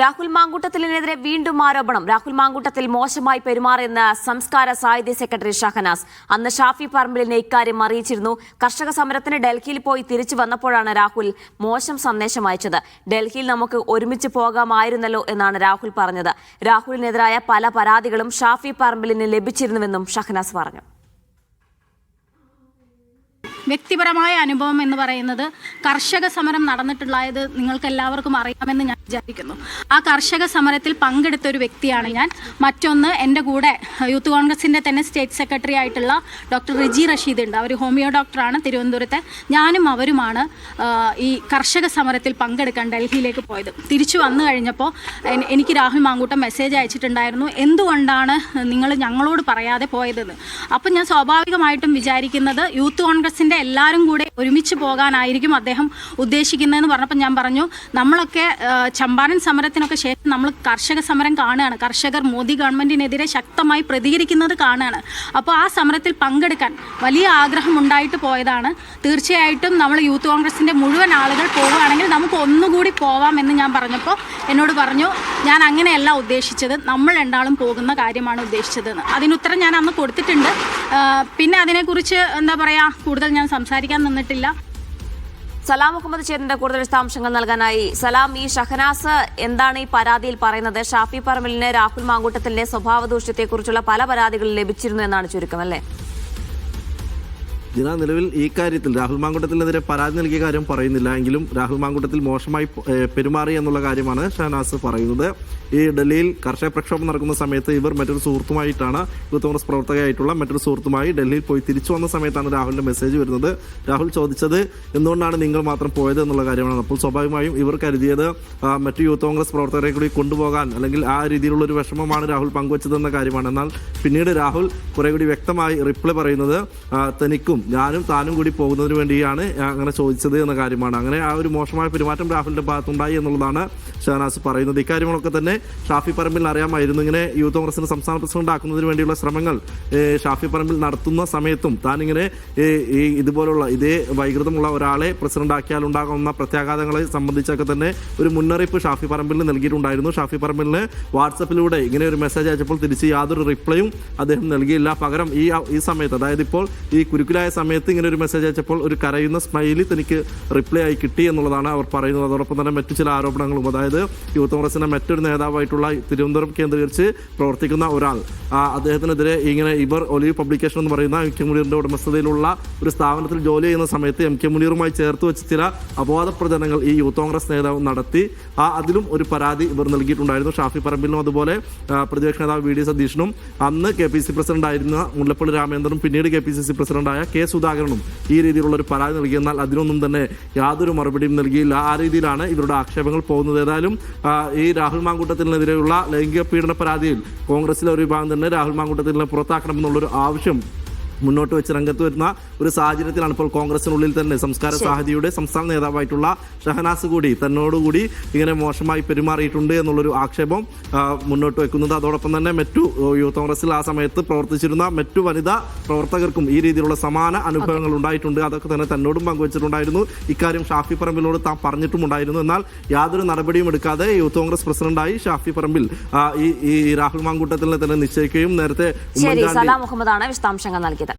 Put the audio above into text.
രാഹുൽ മാങ്കൂട്ടത്തിലിനെതിരെ വീണ്ടും ആരോപണം. രാഹുൽ മാങ്കൂട്ടത്തിൽ മോശമായി പെരുമാറിയെന്ന് സംസ്കാര സാഹിത്യ സെക്രട്ടറി ഷഹനാസ്. അന്ന് ഷാഫി പറമ്പിലിനെ ഇക്കാര്യം അറിയിച്ചിരുന്നു. കർഷക സമരത്തിന് ഡൽഹിയിൽ പോയി തിരിച്ചു വന്നപ്പോഴാണ് രാഹുൽ മോശം സന്ദേശം അയച്ചത്. ഡൽഹിയിൽ നമുക്ക് ഒരുമിച്ച് പോകാമായിരുന്നല്ലോ എന്നാണ് രാഹുൽ പറഞ്ഞത്. രാഹുലിനെതിരായ പല പരാതികളും ഷാഫി പറമ്പിലിന് ലഭിച്ചിരുന്നുവെന്നും ഷഹനാസ് പറഞ്ഞു. വ്യക്തിപരമായ അനുഭവം എന്ന് പറയുന്നത് കർഷക സമരം നടന്നിട്ടുള്ളത് നിങ്ങൾക്ക് എല്ലാവർക്കും അറിയാമെന്ന് ഞാൻ വിചാരിക്കുന്നു. ആ കർഷക സമരത്തിൽ പങ്കെടുത്ത ഒരു വ്യക്തിയാണ് ഞാൻ. മറ്റൊന്ന് എന്റെ കൂടെ യൂത്ത് കോൺഗ്രസിന്റെ തന്നെ സ്റ്റേറ്റ് സെക്രട്ടറി ആയിട്ടുള്ള ഡോക്ടർ റിജി റഷീദ് ഉണ്ട്. അവർ ഹോമിയോ ഡോക്ടറാണ് തിരുവനന്തപുരത്തെ. ഞാനും അവരുമാണ് ഈ കർഷക സമരത്തിൽ പങ്കെടുക്കാൻ ഡൽഹിയിലേക്ക് പോയത്. തിരിച്ചു വന്നു കഴിഞ്ഞപ്പോൾ എനിക്ക് രാഹുൽ മാങ്കൂട്ടം മെസ്സേജ് അയച്ചിട്ടുണ്ടായിരുന്നു. എന്തുകൊണ്ടാണ് നിങ്ങൾ ഞങ്ങളോട് പറയാതെ പോയതെന്ന്? അപ്പം ഞാൻ സ്വാഭാവികമായിട്ടും വിചാരിക്കുന്നത് യൂത്ത് കോൺഗ്രസിന്റെ എല്ലാവരും കൂടെ ഒരുമിച്ച് പോകാനായിരിക്കും അദ്ദേഹം ഉദ്ദേശിക്കുന്നതെന്ന് പറഞ്ഞപ്പോൾ ഞാൻ പറഞ്ഞു നമ്മളൊക്കെ ചമ്പാരൻ സമരത്തിനൊക്കെ ശേഷം നമ്മൾ കർഷക സമരം കാണുകയാണ്. കർഷകർ മോദി ഗവൺമെന്റിനെതിരെ ശക്തമായി പ്രതികരിക്കുന്നത് കാണുകയാണ്. അപ്പോൾ ആ സമരത്തിൽ പങ്കെടുക്കാൻ വലിയ ആഗ്രഹം ഉണ്ടായിട്ട് പോയതാണ്. തീർച്ചയായിട്ടും നമ്മൾ യൂത്ത് കോൺഗ്രസിന്റെ മുഴുവൻ ആളുകൾ പോവുകയാണെങ്കിൽ നമുക്ക് ഒന്നുകൂടി പോവാം എന്ന് ഞാൻ പറഞ്ഞപ്പോൾ എന്നോട് പറഞ്ഞു ഞാൻ അങ്ങനെയല്ല ഉദ്ദേശിച്ചത്. നമ്മൾ രണ്ടാളും പോകുന്ന കാര്യമാണ് ഉദ്ദേശിച്ചതെന്ന്. അതിനുത്തരം ഞാൻ അന്ന് കൊടുത്തിട്ടുണ്ട്. പിന്നെ അതിനെക്കുറിച്ച് എന്താ പറയുക കൂടുതൽ ഞാൻ സംസാരിക്കാൻ നിന്നിട്ടില്ല. സലാം മുഹമ്മദ് ചേട്ടന്റെ കൂടുതൽ വിശദാംശങ്ങൾ നൽകാനായി. സലാം ഈ ഷഹനാസ് എന്താണ് ഈ പരാതിയിൽ പറയുന്നത്? ഷാഫി പറമ്പലിന് രാഹുൽ മാങ്കൂട്ടത്തിന്റെ സ്വഭാവ ദൂഷ്യത്തെക്കുറിച്ചുള്ള പല പരാതികളും ലഭിച്ചിരുന്നു എന്നാണ് ചുരുക്കം അല്ലേ? ദിന നിലവിൽ ഈ കാര്യത്തിൽ രാഹുൽ മാങ്കുട്ടത്തിനെതിരെ പരാതി നൽകിയ കാര്യം പറയുന്നില്ല. എങ്കിലും രാഹുൽ മാങ്കുട്ടത്തിൽ മോശമായി പെരുമാറി എന്നുള്ള കാര്യമാണ് ഷഹനാസ് പറയുന്നത്. ഈ ഡൽഹിയിൽ കർഷക പ്രക്ഷോഭം നടക്കുന്ന സമയത്ത് ഇവർ മറ്റൊരു സുഹൃത്തുമായിട്ടാണ് യൂത്ത് കോൺഗ്രസ് പ്രവർത്തകയായിട്ടുള്ള മറ്റൊരു സുഹൃത്തുമായി ഡൽഹിയിൽ പോയി തിരിച്ചു വന്ന സമയത്താണ് രാഹുലിന്റെ മെസ്സേജ് വരുന്നത്. രാഹുൽ ചോദിച്ചത് എന്തുകൊണ്ടാണ് നിങ്ങൾ മാത്രം പോയത് എന്നുള്ള കാര്യമാണ്. അപ്പോൾ സ്വാഭാവികമായും ഇവർ കരുതിയത് മറ്റു യൂത്ത് കോൺഗ്രസ് പ്രവർത്തകരെ കൂടി കൊണ്ടുപോകാൻ അല്ലെങ്കിൽ ആ രീതിയിലുള്ള ഒരു വിഷമമാണ് രാഹുൽ പങ്കുവച്ചതെന്ന കാര്യമാണ്. എന്നാൽ പിന്നീട് രാഹുൽ കുറേ കൂടി വ്യക്തമായി റിപ്ലൈ പറയുന്നത് തനിക്കും ഞാനും താനും കൂടി പോകുന്നതിന് വേണ്ടിയാണ് അങ്ങനെ ചോദിച്ചത് എന്ന കാര്യമാണ്. അങ്ങനെ ആ ഒരു മോശമായ പെരുമാറ്റം രാഹുലിന്റെ ഭാഗത്തുണ്ടായി എന്നുള്ളതാണ് ഷഹനാസ് പറയുന്നത്. ഇക്കാര്യങ്ങളൊക്കെ തന്നെ ഷാഫി പറമ്പിൽ അറിയാമായിരുന്നു. ഇങ്ങനെ യൂത്ത് കോൺഗ്രസിന് സംസ്ഥാന പ്രസിഡന്റ് ആക്കുന്നതിന് വേണ്ടിയുള്ള ശ്രമങ്ങൾ ഷാഫി പറമ്പിൽ നടത്തുന്ന സമയത്തും താനിങ്ങനെ ഈ ഇതുപോലുള്ള ഇതേ വൈകൃതമുള്ള ഒരാളെ പ്രസിഡന്റ് ആക്കിയാൽ ഉണ്ടാകുന്ന പ്രത്യാഘാതങ്ങളെ സംബന്ധിച്ചൊക്കെ തന്നെ ഒരു മുന്നറിയിപ്പ് ഷാഫി പറമ്പിലിന് നൽകിയിട്ടുണ്ടായിരുന്നു. ഷാഫി പറമ്പിലിന് വാട്സപ്പിലൂടെ ഇങ്ങനെ ഒരു മെസ്സേജ് അയച്ചപ്പോൾ തിരിച്ച് യാതൊരു റിപ്ലൈയും അദ്ദേഹം നൽകിയില്ല. പകരം ഈ ഈ സമയത്ത് അതായത് ഇപ്പോൾ ഈ കുരുക്കിലായ സമയത്ത് ഇങ്ങനെ ഒരു മെസ്സേജ് അയച്ചപ്പോൾ ഒരു കരയുന്ന സ്മൈലി തനിക്ക് റിപ്ലൈ ആയി കിട്ടി എന്നുള്ളതാണ് അവർ പറയുന്നത്. അതോടൊപ്പം തന്നെ മറ്റു ചില ആരോപണങ്ങളും അതായത് യൂത്ത് കോൺഗ്രസിന്റെ മറ്റൊരു നേതാവായിട്ടുള്ള തിരുവനന്തപുരം കേന്ദ്രീകരിച്ച് പ്രവർത്തിക്കുന്ന ഒരാൾ. അദ്ദേഹത്തിനെതിരെ ഇങ്ങനെ ഇവർ ഒലിവ് പബ്ലിക്കേഷൻ എന്ന് പറയുന്ന എം കെ മുനീറിന്റെ ഉടമസ്ഥതയിലുള്ള ഒരു സ്ഥാപനത്തിൽ ജോലി ചെയ്യുന്ന സമയത്ത് എം കെ മുനീറുമായി ചേർത്ത് വെച്ച് ചില അപവാദ പ്രചരണങ്ങൾ ഈ യൂത്ത് കോൺഗ്രസ് നേതാവ് നടത്തി. ആ അതിലും ഒരു പരാതി ഇവർ നൽകിയിട്ടുണ്ടായിരുന്നു. ഷാഫി പറമ്പിലിനും അതുപോലെ പ്രതിപക്ഷ നേതാവ് വി ഡി സതീഷിനും അന്ന് കെ പി സി പ്രസിഡന്റ് ആയിരുന്ന മുല്ലപ്പള്ളി രാമേന്ദ്രനും പിന്നീട് കെ പി സി സി പ്രസിഡന്റായ കെ സുധാകരനും ഈ രീതിയിലുള്ള ഒരു പരാതി നൽകി എന്നാൽ അതിനൊന്നും തന്നെ യാതൊരു മറുപടിയും നൽകിയില്ല. ആ രീതിയിലാണ് ഇവരുടെ ആക്ഷേപങ്ങൾ പോകുന്നത്. ഏതായാലും ഈ രാഹുൽ മാങ്കൂട്ടത്തിനെതിരെയുള്ള ലൈംഗിക പീഡന പരാതിയിൽ കോൺഗ്രസിലെ ഒരു വിഭാഗം തന്നെ രാഹുൽ മാങ്കൂട്ടത്തിനെ പുറത്താക്കണമെന്നുള്ളൊരു ആവശ്യം മുന്നോട്ട് വെച്ച് രംഗത്ത് വരുന്ന ഒരു സാഹചര്യത്തിലാണ് ഇപ്പോൾ കോൺഗ്രസിനുള്ളിൽ തന്നെ സംസ്കാര സാഹിതിയുടെ സംസ്ഥാന നേതാവായിട്ടുള്ള ഷഹനാസ് കൂടി തന്നോടുകൂടി ഇങ്ങനെ മോശമായി പെരുമാറിയിട്ടുണ്ട് എന്നുള്ളൊരു ആക്ഷേപം മുന്നോട്ട് വെക്കുന്നത്. അതോടൊപ്പം തന്നെ മറ്റു യൂത്ത് കോൺഗ്രസിൽ ആ സമയത്ത് പ്രവർത്തിച്ചിരുന്ന മറ്റു വനിതാ പ്രവർത്തകർക്കും ഈ രീതിയിലുള്ള സമാന അനുഭവങ്ങൾ ഉണ്ടായിട്ടുണ്ട്. അതൊക്കെ തന്നെ തന്നോടും പങ്കുവച്ചിട്ടുണ്ടായിരുന്നു. ഇക്കാര്യം ഷാഫി പറമ്പിലോട് താൻ പറഞ്ഞിട്ടുമുണ്ടായിരുന്നു. എന്നാൽ യാതൊരു നടപടിയും എടുക്കാതെ യൂത്ത് കോൺഗ്രസ് പ്രസിഡന്റായി ഷാഫി പറമ്പിൽ ഈ ഈ രാഹുൽ മാങ്കൂട്ടത്തിനെ തന്നെ നിശ്ചയിക്കുകയും നേരത്തെ ഉമ്മൻചാണ്ടി മുഹമ്മദാണ് വിശദാംശങ്ങൾ നൽകിയത്.